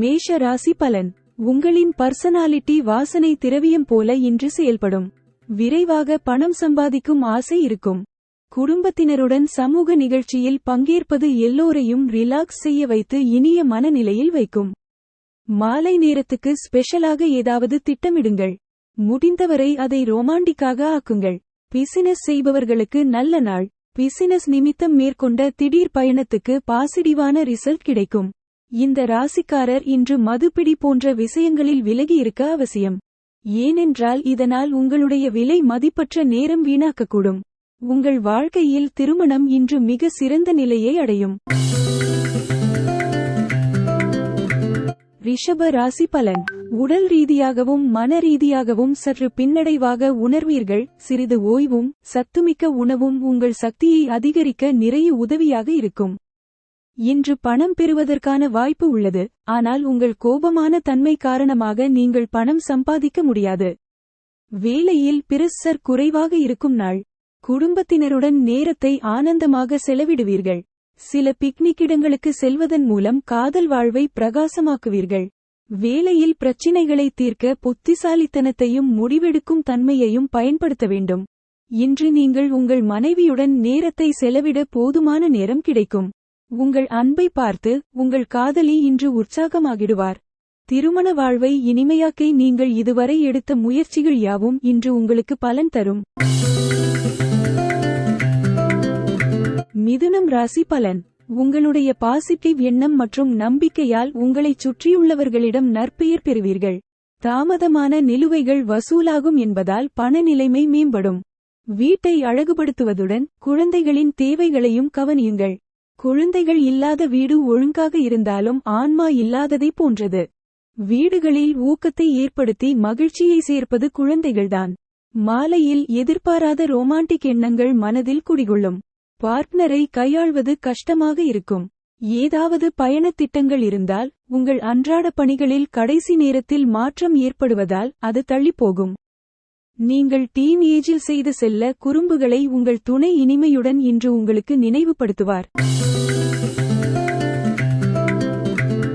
மேஷ ராசி பலன். உங்களின் பர்சனாலிட்டி வாசனை திரவியம் போல இன்று செயல்படும். விரைவாக பணம் சம்பாதிக்கும் ஆசை இருக்கும். குடும்பத்தினருடன் சமூக நிகழ்ச்சியில் பங்கேற்பது எல்லோரையும் ரிலாக்ஸ் செய்ய வைத்து இனிய மனநிலையில் வைக்கும். மாலை நேரத்துக்கு ஸ்பெஷலாக ஏதாவது திட்டமிடுங்கள். முடிந்தவரை அதை ரொமாண்டிக்காக ஆக்குங்கள். பிசினஸ் செய்பவர்களுக்கு நல்ல நாள். பிசினஸ் நிமித்தம் மேற்கொண்ட திடீர் பயணத்துக்கு பாசிட்டிவான ரிசல்ட் கிடைக்கும். இந்த ராசிக்காரர் இன்று மதுப்பிடி போன்ற விஷயங்களில் விலகி இருக்க அவசியம். ஏனென்றால் இதனால் உங்களுடைய விலை மதிப்பற்ற நேரம் வீணாக்கக்கூடும். உங்கள் வாழ்க்கையில் திருமணம் இன்று மிக சிறந்த நிலையை அடையும். ரிஷப ராசி பலன். உடல் ரீதியாகவும் மன ரீதியாகவும் சற்று பின்னடைவாக உணர்வீர்கள். சிறிது ஓய்வும் சத்துமிக்க உணவும் உங்கள் சக்தியை அதிகரிக்க நிறைய உதவியாக இருக்கும். இன்று பணம் பெறுவதற்கான வாய்ப்பு உள்ளது ஆனால் உங்கள் கோபமான தன்மை காரணமாக நீங்கள் பணம் சம்பாதிக்க முடியாது. வேலையில் பிரஷர் குறைவாக இருக்கும் நாள். குடும்பத்தினருடன் நேரத்தை ஆனந்தமாக செலவிடுவீர்கள். சில பிக்னிக் இடங்களுக்கு செல்வதன் மூலம் காதல் வாழ்வை பிரகாசமாக்குவீர்கள். வேலையில் பிரச்சினைகளை தீர்க்க புத்திசாலித்தனத்தையும் முடிவெடுக்கும் தன்மையையும் பயன்படுத்த வேண்டும். இன்று நீங்கள் உங்கள் மனைவியுடன் நேரத்தை செலவிட போதுமான நேரம் கிடைக்கும். உங்கள் அன்பை பார்த்து உங்கள் காதலி இன்று உற்சாகமாகிடுவார். திருமண வாழ்வை இனிமையாக்கை நீங்கள் இதுவரை எடுத்த முயற்சிகள் யாவும் இன்று உங்களுக்கு பலன் தரும். மிதுனம் ராசி பலன். உங்களுடைய பாசிட்டிவ் எண்ணம் மற்றும் நம்பிக்கையால் உங்களைச் சுற்றியுள்ளவர்களிடம் நற்பெயர் பெறுவீர்கள். தாமதமான நிலுவைகள் வசூலாகும் என்பதால் பண நிலைமை மேம்படும். வீட்டை அழகுபடுத்துவதுடன் குழந்தைகளின் தேவைகளையும் கவனியுங்கள். குழந்தைகள் இல்லாத வீடு ஒழுங்காக இருந்தாலும் ஆன்மா இல்லாததை போன்றது. வீடுகளில் ஊக்கத்தை ஏற்படுத்தி மகிழ்ச்சியை சேர்ப்பது குழந்தைகள்தான். மாலையில் எதிர்பாராத ரோமாண்டிக் எண்ணங்கள் மனதில் குடிகொள்ளும். பார்ட்னரை கையாள்வது கஷ்டமாக இருக்கும். ஏதாவது பயணத் திட்டங்கள் இருந்தால் உங்கள் அன்றாட பணிகளில் கடைசி நேரத்தில் மாற்றம் ஏற்படுவதால் அது தள்ளிப்போகும் நீங்கள் டீன் ஏஜில் செய்து செல்ல குறும்புகளை உங்கள் துணை இனிமையுடன் இன்று உங்களுக்கு நினைவுபடுத்துவார்.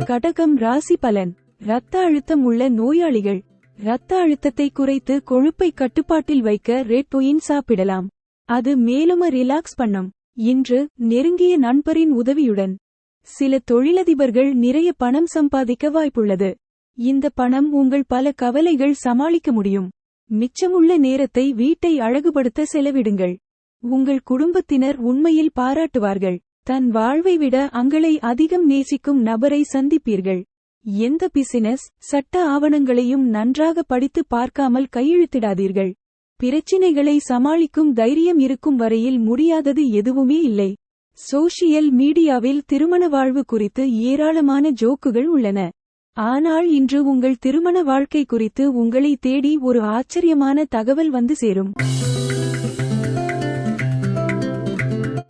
கடகம் ராசி பலன். இரத்த அழுத்தம் உள்ள நோயாளிகள். இரத்த அழுத்தத்தை குறைத்து கொழுப்பை கட்டுப்பாட்டில் வைக்க ரெட் ஒயின் சாப்பிடலாம். அது மேலும் ரிலாக்ஸ் பண்ணும். இன்று நெருங்கிய நண்பரின் உதவியுடன். சில தொழிலதிபர்கள் நிறைய பணம் சம்பாதிக்க வாய்ப்புள்ளது. இந்த பணம் உங்கள் பல கவலைகள் சமாளிக்க முடியும். மிச்சமுள்ள நேரத்தை வீட்டை அழகுபடுத்த செலவிடுங்கள். உங்கள் குடும்பத்தினர் உண்மையில் பாராட்டுவார்கள். தன் வாழ்வை விட அங்களை அதிகம் நேசிக்கும் நபரை சந்திப்பீர்கள். எந்த பிசினஸ் சட்ட ஆவணங்களையும் நன்றாக படித்து பார்க்காமல் கையெழுத்திடாதீர்கள். பிரச்சினைகளை சமாளிக்கும் தைரியம் இருக்கும் வரையில் முடியாதது எதுவுமே இல்லை. சோஷியல் மீடியாவில் திருமண வாழ்வு குறித்து ஏராளமான ஜோக்குகள் உள்ளன. ஆனால் இன்று உங்கள் திருமண வாழ்க்கை குறித்து உங்களை தேடி ஒரு ஆச்சரியமான தகவல் வந்து சேரும்.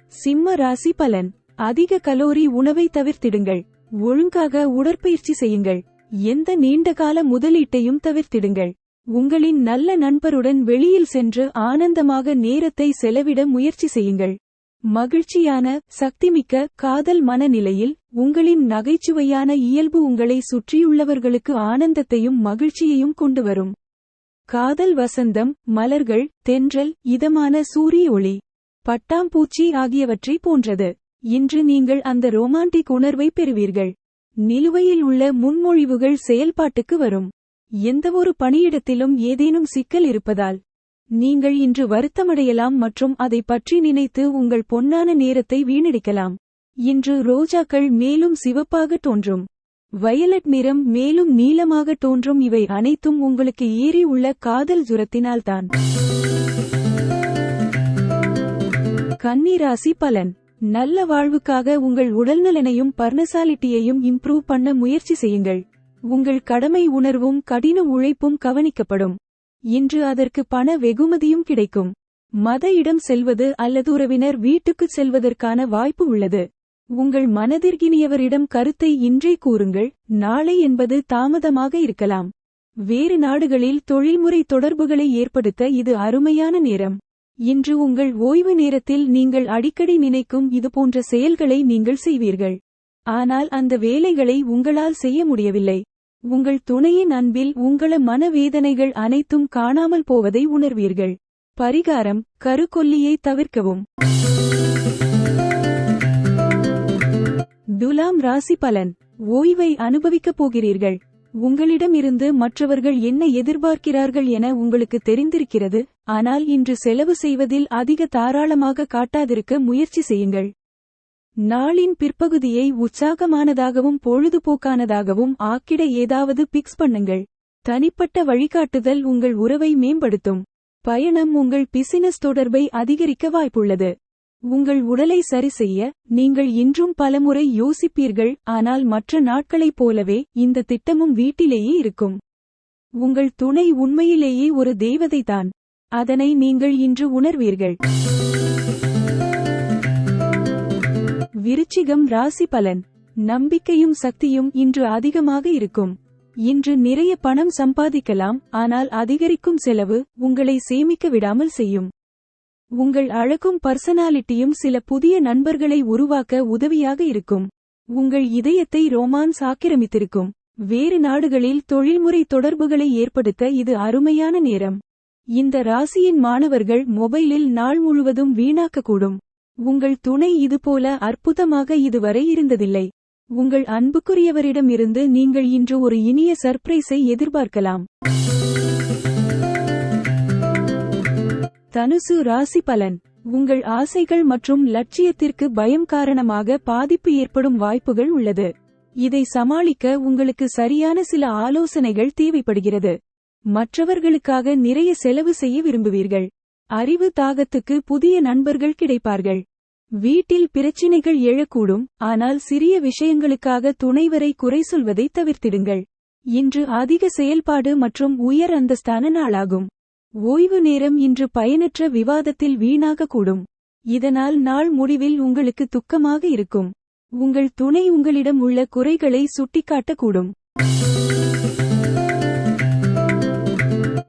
சிம்ம ராசி பலன். அதிக கலோரி உணவை தவிர்த்திடுங்கள். ஒழுங்காக உடற்பயிற்சி செய்யுங்கள். எந்த நீண்டகால முதலீட்டையும் தவிர்த்திடுங்கள். உங்களின் நல்ல நண்பருடன் வெளியில் சென்று ஆனந்தமாக நேரத்தை செலவிட முயற்சி செய்யுங்கள். மகிழ்ச்சியான சக்திமிக்க காதல் மனநிலையில் உங்களின் நகைச்சுவையான இயல்பு உங்களை சுற்றியுள்ளவர்களுக்கு ஆனந்தத்தையும் மகிழ்ச்சியையும் கொண்டு வரும். காதல் வசந்தம் மலர்கள் தென்றல் இதமான சூரிய ஒளி பட்டாம்பூச்சி ஆகியவற்றை போன்றது. இன்று நீங்கள் அந்த ரோமாண்டிக் உணர்வை பெறுவீர்கள். நிலுவையில் உள்ள முன்மொழிவுகள் செயல்பாட்டுக்கு வரும். எந்தவொரு பணியிடத்திலும் ஏதேனும் சிக்கல் இருப்பதால் நீங்கள் இன்று வருத்தமடையலாம் மற்றும் அதை பற்றி நினைத்து உங்கள் பொன்னான நேரத்தை வீணடிக்கலாம். இன்று ரோஜாக்கள் மேலும் சிவப்பாக தோன்றும். வயலட் நிறம் மேலும் நீளமாக தோன்றும். இவை அனைத்தும் உங்களுக்கு ஏறி உள்ள காதல் ஜுரத்தினால்தான் கன்னிராசி பலன். நல்ல வாழ்வுக்காக உங்கள் உடல்நலனையும் பர்னசாலிட்டியையும் இம்ப்ரூவ் பண்ண முயற்சி செய்யுங்கள். உங்கள் கடமை உணர்வும் கடின உழைப்பும் கவனிக்கப்படும். இன்று அதற்கு பண வெகுமதியும் கிடைக்கும். மத இடம் செல்வது அல்லது உறவினர் வீட்டுக்குச் செல்வதற்கான வாய்ப்பு உள்ளது. உங்கள் மனதிற்கினியவரிடம் கருத்தை இன்றே கூறுங்கள். நாளை என்பது தாமதமாக இருக்கலாம். வேறு நாடுகளில் தொழில்முறை தொடர்புகளை ஏற்படுத்த இது அருமையான நேரம். இன்று உங்கள் ஓய்வு நேரத்தில் நீங்கள் அடிக்கடி நினைக்கும் இதுபோன்ற செயல்களை நீங்கள் செய்வீர்கள். ஆனால் அந்த வேலைகளை உங்களால் செய்ய முடியவில்லை. உங்கள் துணையின் அன்பில் உங்கள மனவேதனைகள் அனைத்தும் காணாமல் போவதை உணர்வீர்கள். பரிகாரம் கருக்கொல்லியை தவிர்க்கவும். துலாம் ராசி பலன். ஓய்வை அனுபவிக்கப் போகிறீர்கள். உங்களிடமிருந்து மற்றவர்கள் என்ன எதிர்பார்க்கிறார்கள் என உங்களுக்கு தெரிந்திருக்கிறது. ஆனால் இன்று செலவு செய்வதில் அதிக தாராளமாக காட்டாதிருக்க முயற்சி செய்யுங்கள். நாளின் பிற்பகுதியை உற்சாகமானதாகவும் பொழுதுபோக்கானதாகவும் ஆக்கிட ஏதாவது பிக்ஸ் பண்ணுங்கள். தனிப்பட்ட வழிகாட்டுதல் உங்கள் உறவை மேம்படுத்தும். பயணம் உங்கள் பிசினஸ் தொடர்பை அதிகரிக்க வாய்ப்புள்ளது. உங்கள் உடலை சரிசெய்ய நீங்கள் இன்றும் பலமுறை யோசிப்பீர்கள் ஆனால் மற்ற நாட்களைப் போலவே இந்த திட்டமும் வீட்டிலேயே இருக்கும். உங்கள் துணை உண்மையிலேயே ஒரு தேவதைதான். அதனை நீங்கள் இன்று உணர்வீர்கள். விருச்சிகம் ராசி பலன். நம்பிக்கையும் சக்தியும் இன்று அதிகமாக இருக்கும். இன்று நிறைய பணம் சம்பாதிக்கலாம் ஆனால் அதிகரிக்கும் செலவு உங்களை சேமிக்க விடாமல் செய்யும். உங்கள் அழகும் பர்சனாலிட்டியும் சில புதிய நண்பர்களை உருவாக்க உதவியாக இருக்கும். உங்கள் இதயத்தை ரோமான்ஸ் ஆக்கிரமித்திருக்கும். வேறு நாடுகளில் தொழில்முறை தொடர்புகளை ஏற்படுத்த இது அருமையான நேரம். இந்த ராசியின் மாணவர்கள் மொபைலில் நாள் முழுவதும் வீணாக்கக்கூடும். உங்கள் துணை இதுபோல அற்புதமாக இதுவரை இருந்ததில்லை. உங்கள் அன்புக்குரியவரிடமிருந்து நீங்கள் இன்று ஒரு இனிய சர்ப்ரைஸை எதிர்பார்க்கலாம். தனுசு ராசி பலன். உங்கள் ஆசைகள் மற்றும் லட்சியத்திற்கு பயம் காரணமாக பாதிப்பு ஏற்படும் வாய்ப்புகள் உள்ளது. இதை சமாளிக்க உங்களுக்கு சரியான சில ஆலோசனைகள் தேவைப்படுகிறது. மற்றவர்களுக்காக நிறைய செலவு செய்ய விரும்புவீர்கள். அறிவு தாகத்துக்கு புதிய நண்பர்கள் கிடைப்பார்கள். வீட்டில் பிரச்சினைகள் எழக்கூடும் ஆனால் சிறிய விஷயங்களுக்காக துணைவரை குறை சொல்வதை தவிர்த்திடுங்கள். இன்று அதிக செயல்பாடு மற்றும் உயர் அந்தஸ்தான நாளாகும். ஓய்வு நேரம் இன்று பயனற்ற விவாதத்தில் வீணாகக்கூடும். இதனால் நாள் முடிவில் உங்களுக்கு துக்கமாக இருக்கும். உங்கள் துணை உங்களிடம் உள்ள குறைகளை சுட்டிக்காட்டக்கூடும்.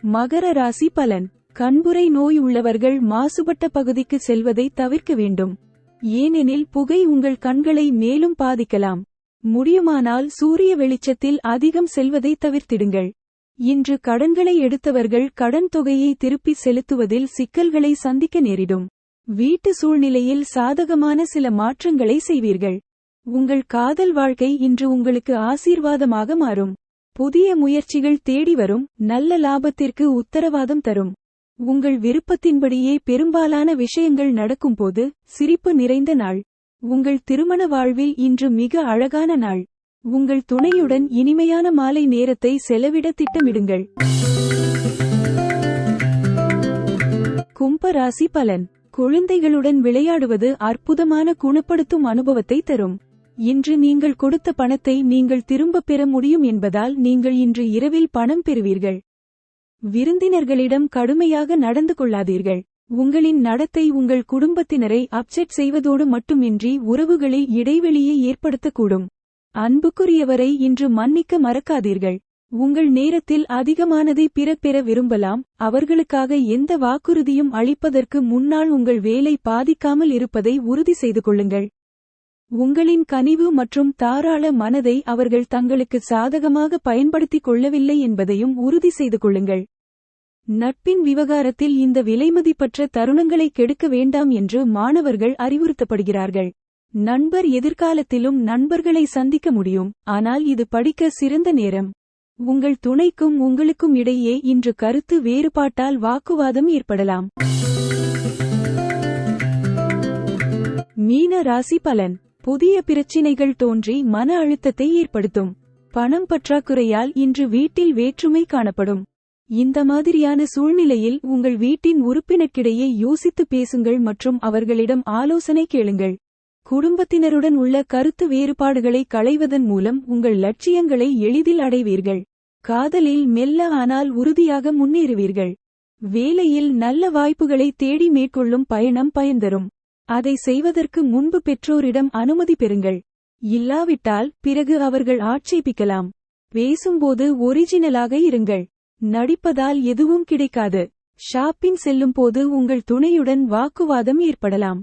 மகர ராசி பலன். கண்புரை நோய் உள்ளவர்கள் மாசுபட்ட பகுதிக்கு செல்வதை தவிர்க்க வேண்டும். ஏனெனில் புகை உங்கள் கண்களை மேலும் பாதிக்கலாம். முடியுமானால் சூரிய வெளிச்சத்தில் அதிகம் செல்வதை தவிர்த்திடுங்கள். இன்று கடன்களை எடுத்தவர்கள் கடன் தொகையை திருப்பி செலுத்துவதில் சிக்கல்களை சந்திக்க நேரிடும். வீட்டு சூழ்நிலையில் சாதகமான சில மாற்றங்களை செய்வீர்கள். உங்கள் காதல் வாழ்க்கை இன்று உங்களுக்கு ஆசீர்வாதமாக மாறும். புதிய முயற்சிகள் தேடி வரும். நல்ல லாபத்திற்கு உத்தரவாதம் தரும். உங்கள் விருப்பத்தின்படியே பெரும்பாலான விஷயங்கள் நடக்கும்போது சிரிப்பு நிறைந்த நாள். உங்கள் திருமண வாழ்வில் இன்று மிக அழகான நாள். உங்கள் துணையுடன் இனிமையான மாலை நேரத்தை செலவிட திட்டமிடுங்கள். கும்பராசி பலன். குழந்தைகளுடன் விளையாடுவது அற்புதமான குணப்படுத்தும் அனுபவத்தை தரும். இன்று நீங்கள் கொடுத்த பணத்தை நீங்கள் திரும்பப் பெற முடியும் என்பதால் நீங்கள் இன்று இரவில் பணம் பெறுவீர்கள். விருந்தினர்களிடம் கடுமையாக நடந்து கொள்ளாதீர்கள். உங்களின் நடத்தை உங்கள் குடும்பத்தினரை அப்செட் செய்வதோடு மட்டுமின்றி உறவுகளில் இடைவெளியை ஏற்படுத்தக்கூடும். அன்புக்குரியவரை இன்று மன்னிக்க மறக்காதீர்கள். உங்கள் நேரத்தில் அதிகமானதை பிற பெற விரும்பலாம். அவர்களுக்காக எந்த வாக்குறுதியும் அளிப்பதற்கு முன்னால் உங்கள் வேலை பாதிக்காமல் இருப்பதை உறுதி செய்து கொள்ளுங்கள். உங்களின் கனிவு மற்றும் தாராள மனதை அவர்கள் தங்களுக்கு சாதகமாக பயன்படுத்திக் கொள்ளவில்லை என்பதையும் உறுதி செய்து கொள்ளுங்கள். நட்பின் விவகாரத்தில் இந்த விலைமதிப்பற்ற தருணங்களை கெடுக்க வேண்டாம் என்று மாணவர்கள் அறிவுறுத்தப்படுகிறார்கள். நண்பர் எதிர்காலத்திலும் நண்பர்களை சந்திக்க முடியும் ஆனால் இது படிக்க சிறந்த நேரம். உங்கள் துணைக்கும் உங்களுக்கும் இடையே இன்று கருத்து வேறுபாட்டால் வாக்குவாதம் ஏற்படலாம். மீன ராசி பலன். புதிய பிரச்சினைகள் தோன்றி மன அழுத்தத்தை ஏற்படுத்தும். பணம் பற்றாக்குறையால் இன்று வீட்டில் வேற்றுமை காணப்படும். இந்த மாதிரியான சூழ்நிலையில் உங்கள் வீட்டின் உறுப்பினர்க்கிடையே யோசித்து பேசுங்கள் மற்றும் அவர்களிடம் ஆலோசனை கேளுங்கள். குடும்பத்தினருடன் உள்ள கருத்து வேறுபாடுகளை களைவதன் மூலம் உங்கள் லட்சியங்களை எளிதில் அடைவீர்கள். காதலில் மெல்ல ஆனால் உறுதியாக முன்னேறுவீர்கள். வேலையில் நல்ல வாய்ப்புகளை தேடி மேற்கொள்ளும் பயணம் பயன்தரும். அதை செய்வதற்கு முன்பு பெற்றோரிடம் அனுமதி பெறுங்கள். இல்லாவிட்டால் பிறகு அவர்கள் ஆட்சேபிக்கலாம். பேசும்போது ஒரிஜினலாக இருங்கள். நடிப்பதால் எதுவும் கிடைக்காது. ஷாப்பிங் செல்லும்போது உங்கள் துணையுடன் வாக்குவாதம் ஏற்படலாம்.